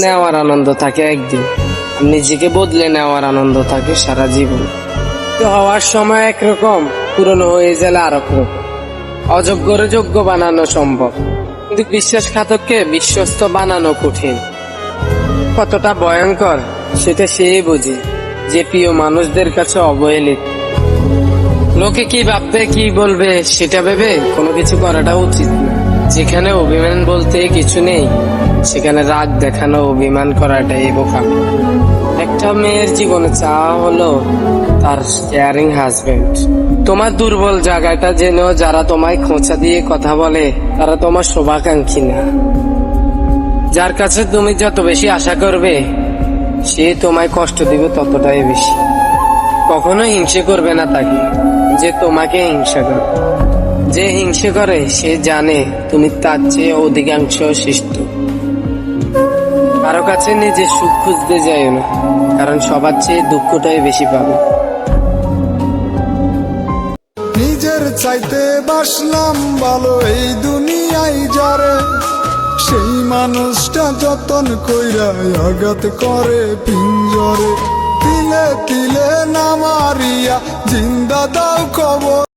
নেওয়ার আনন্দ থাকে একদিন। নিজেকে বদলে নেওয়ার আনন্দ থাকে সারা জীবন। হওয়ার সময় একরকম, পুরনো হয়ে গেলে আর রকম অযোগ্যরে যোগ্য বানানো সম্ভব। কিন্তু বিশ্বাসঘাতককে বিশ্বস্ত বানানো কঠিন। কতটা ভয়ঙ্কর, সেটা সেই বোঝে, যে প্রিয় মানুষদের কাছে অবহেলিত। লোকে কি ভাববে, কি বলবে, সেটা ভেবে কোনো কিছু করাটা উচিত যেখানে অভিমান বলতে কিছু নেই। সেখানে রাগ দেখানো, অভিমান করাটাই বোকা। একটা মেয়ের জীবনে চাওয়া হলো তার কেয়ারিং হাজবেন্ড তোমার দুর্বল জায়গাটা যেন যারা তোমায় খোঁচা দিয়ে কথা বলে, তারা তোমার শোভাকাঙ্ক্ষী না। যার কাছে তুমি যত বেশি আশা করবে, সে তোমায় কষ্ট দিবে ততটাই বেশি। কখনো হিংসে করবে না তাকে, যে তোমাকে হিংসা করে। যে হিংসে করে, সে জানে তুমি তার চেয়ে অধিকাংশ শিষ্ট কারও কাছে নিজের সুখ খুঁজতে যায় না, কারণ সবার চেয়ে দুঃখটাই বেশি পাবে। নিজের চাইতে বাসলাম ভালো এই দুনিয়ায় যারে, সেই মানুষটা যতন কইরা আঘাত করে পিঞ্জরে। তিলে তিলে নামারিয়া জিন্দা দাও খবর